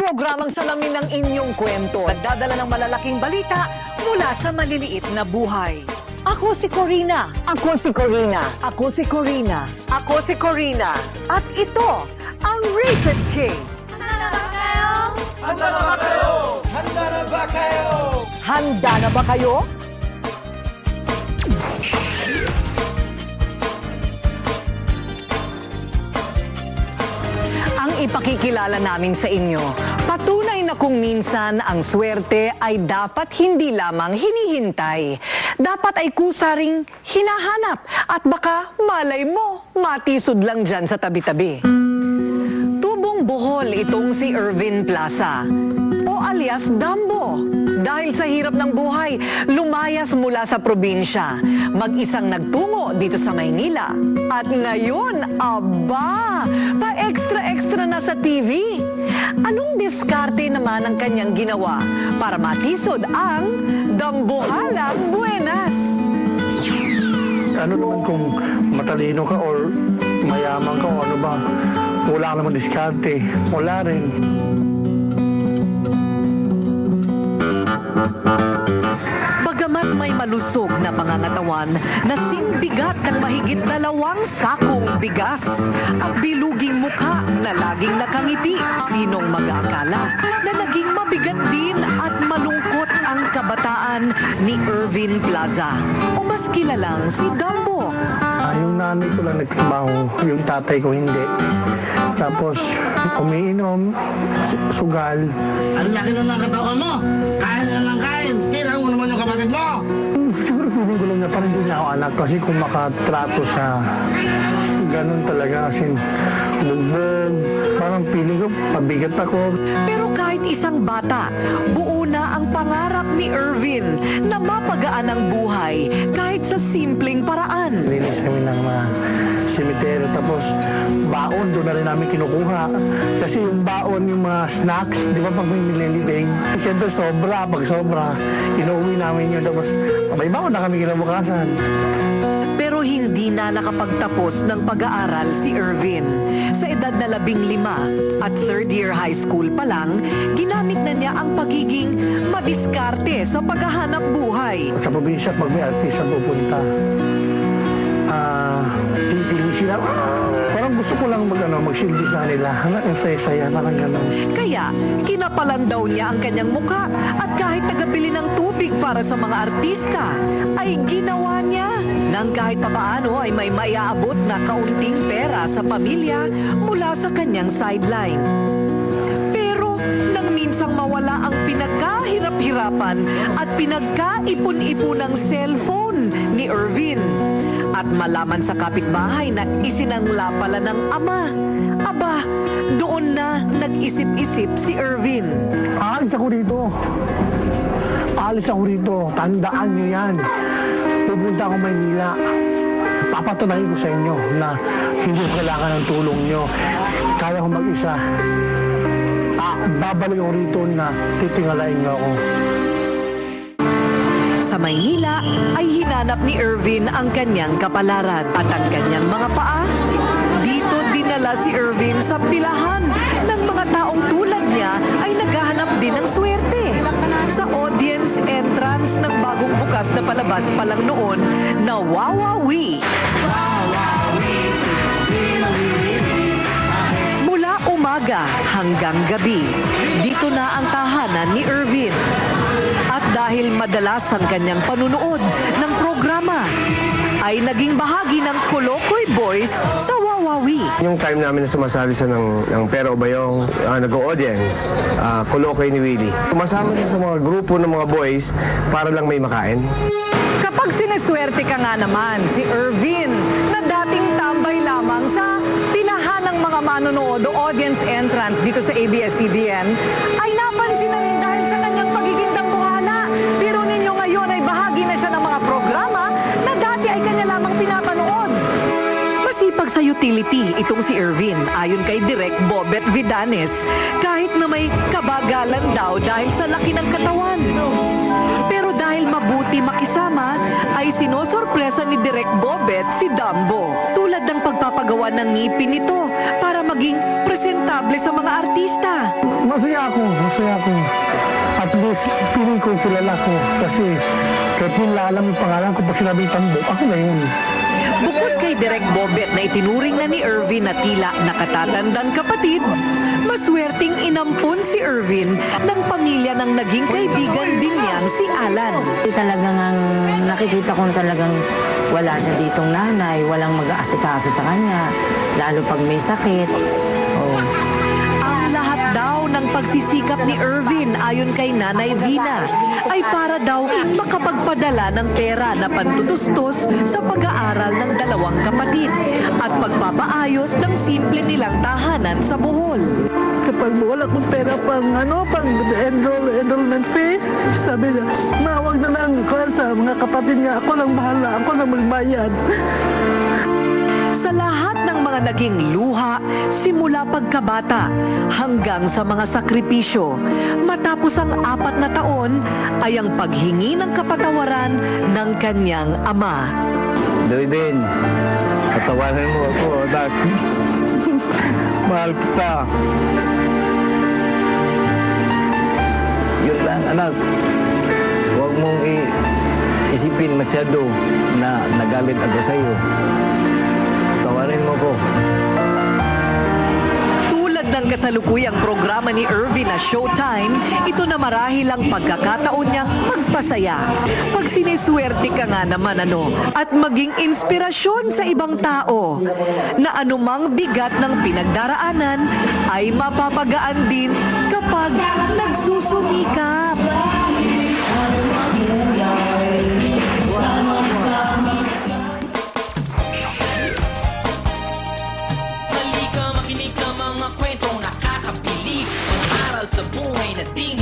programang salamin ng inyong kwento. Nagdadala ng malalaking balita mula sa maliliit na buhay. Ako si Corina. Ako si Corina. Ako si Corina. Ako si Corina. At ito, ang Rated K. Handa na ba kayo? Handa na ba kayo? Ang ipakikilala namin sa inyo, patunay na kung minsan ang swerte ay dapat hindi lamang hinihintay. Dapat ay kusaring hinahanap at baka malay mo, matisod lang dyan sa tabi-tabi. Tubong buhol itong si Irvin Plaza o alias Dambo. Dahil sa hirap ng buhay, lumayas mula sa probinsya. Mag-isang nagtungo dito sa Maynila. At ngayon, aba, pa-extra-extra na sa TV. Anong diskarte naman ang kanyang ginawa para matisod ang Dambuhalang Buenas? ano naman kung matalino ka or mayaman ka o ano ba, wala naman diskarte. Wala rin. Bagamat may malusog na pangangatawan na simbigat ng mahigit dalawang sakong bigas, ang biluging mukha na laging nakangiti, sinong mag-aakala na naging mabigat din at malungkot ang kabataan ni Irvin Plaza o mas kilalang si Dumbo. Ah, yung nanay ko lang nagtrabaho, yung tatay ko hindi. Tapos, umiinom, su- sugal. Ang laki na ng katawan mo! Kain kasi kung makatrato siya, ganun talaga kasi bugbog. Parang feeling ko, pabigat ako. Pero kahit isang bata, buo na ang pangarap ni Irvin na mapagaan ang buhay kahit sa simpleng paraan. Linis kami ng mga cemetery. Tapos baon, doon na rin namin kinukuha. Kasi yung baon, yung mga snacks, di ba pag may nililibing, siyempre sobra, pag sobra, inuwi namin yun. Tapos may baon na kami kinabukasan. Pero hindi na nakapagtapos ng pag-aaral si Irvin. Sa edad na labing lima at third year high school pa lang, ginamit na niya ang pagiging madiskarte sa paghahanap buhay. Sa probinsya, pag may artista pupunta, ah, titingin sila, "Ah!" parang gusto ko lang mag, ano, magsilbi sa nila. Hanggang ang saya-saya, parang gano'n. Kaya, kinapalan daw niya ang kanyang muka at kahit tagabili ng tubig para sa mga artista, ay ginawa niya nang kahit papaano ay may maiaabot na kaunting pera sa pamilya mula sa kanyang sideline. Pero nang minsang mawala ang pinagkahirap-hirapan at pinagkaipon-ipunang cellphone ni Irvin at malaman sa kapitbahay na isinangla pala ng ama, aba, doon na nag-isip-isip si Irvin. Aalis ako rito. Aalis ako rito. Tandaan nyo yan. Pupunta ako Maynila. Papatunayan ko sa inyo na hindi kailangan ng tulong nyo. Kaya ko mag-isa. Ah, babalik ako rito na titingalain nyo ako. Maynila ay hinanap ni Irvin ang kanyang kapalaran at ang kanyang mga paa. Dito dinala si Irvin sa pilahan ng mga taong tulad niya ay naghahanap din ng swerte. Sa audience entrance ng bagong bukas na palabas pa lang noon na Wawawi. Mula umaga hanggang gabi, dito na ang tahanan ni Irvin. At dahil madalas ang kanyang panunood ng programa, ay naging bahagi ng Kolokoy Boys sa Wawawi. Yung time namin na sumasali sa ng, ng Pero Bayong uh, nag-audience, uh, Kulokay ni Willie. Sumasama siya sa mga grupo ng mga boys para lang may makain. Kapag sineswerte ka nga naman, si Irvin, na dating tambay lamang sa pinahan ng mga manonood o audience entrance dito sa ABS-CBN, utility itong si Irvin ayon kay Direk Bobet Vidanes kahit na may kabagalan daw dahil sa laki ng katawan. Pero dahil mabuti makisama ay isinosorpresa ni Direk Bobet si Dumbo. Tulad ng pagpapagawa ng ngipin nito para maging presentable sa mga artista. Masaya ako, masaya ako. At least, feeling ko kilala ko. Kasi, kahit yung alam yung pangalan ko, pag sinabi tambo, ako na yun. Bukod kay Direk Bobet na itinuring na ni Irvin na tila nakatatandang kapatid, maswerteng inampun si Irvin ng pamilya ng naging kaibigan din niyang si Alan. Talagang ang nakikita ko talagang wala siya ditong nanay, walang mag-aasikaso sa kanya, lalo pag may sakit. Oh. Ang lahat daw ng pagsisikap ni Irvin ayon kay Nanay Vina ay para daw makapagpadala ng pera na pantutustos sa pag-aaral ng dalawang kapatid at pagpapaayos ng simple nilang tahanan sa Bohol. kapag wala akong pera pang ano, pang enroll, enrollment fee, sabi niya, mawag na lang sa mga kapatid niya, ako lang bahala, ako lang magbayad. Sa lahat ng mga naging luha, simula pagkabata hanggang sa mga sakripisyo, matapos ang apat na taon ay ang paghingi ng kapatawaran ng kanyang ama. David, patawanan mo ako, anak. Mahal kita. Yun lang, anak. Huwag mong i- isipin masyado na nagalit ako sa iyo. Tawarin mo ko. Ng kasalukuyang programa ni Irvin na Showtime, ito na marahil ang pagkakataon niyang magpasaya. Pag siniswerte ka nga naman ano, at maging inspirasyon sa ibang tao, na anumang bigat ng pinagdaraanan ay mapapagaan din kapag nagsusumikap. disappointed thing